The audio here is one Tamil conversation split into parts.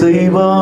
செய்வார்.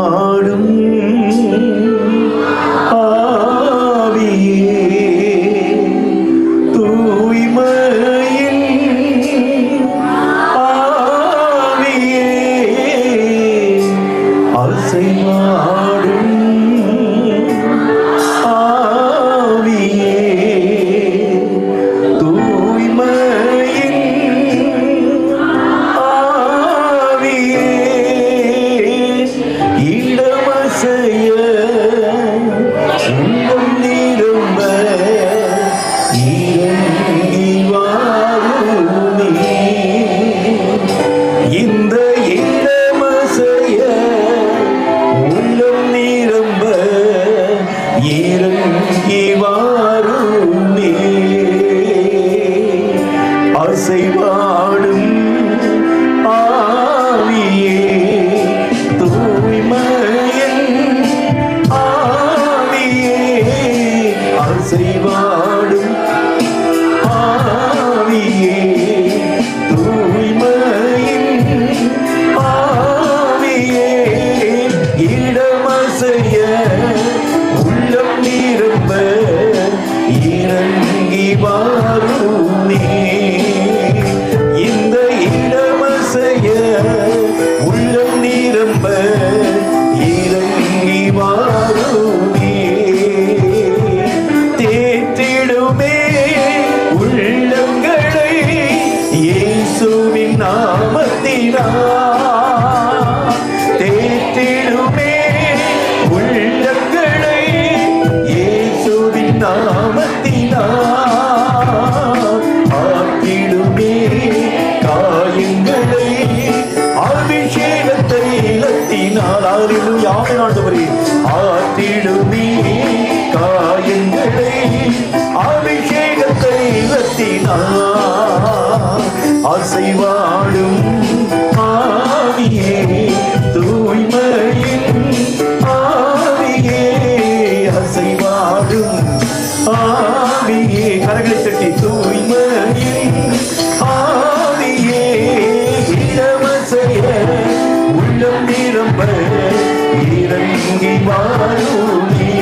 அசைவாடும் ஆவியே தூய்மையின் ஆவியே. அசைவாடும் ஆவியே தூய்மையின் ஆவியே. இடமசைய இயேசுவின் நாமத்தினா தேற்றிடுமே உள்ளங்களை. இயேசுவின் நாமத்தினால் ஆக்கிடுமே காயங்களை. அபிஷேகத்தை தைலத்தினால் அறிவு யாவை ஆண்டவரே. ஆற்றிடுமே காயங்களை. அபிஷேக தைலத்தினால் ஆசை வாடும் ஆவியே தூய்மையின் ஆவியே ஆசை வாடும் ஆவியே. கரங்களை தட்டி தூய்மையின் ஆவியே. இடமசைய உள்ளம் நிரம்ப இறங்கி வாழும் நீ.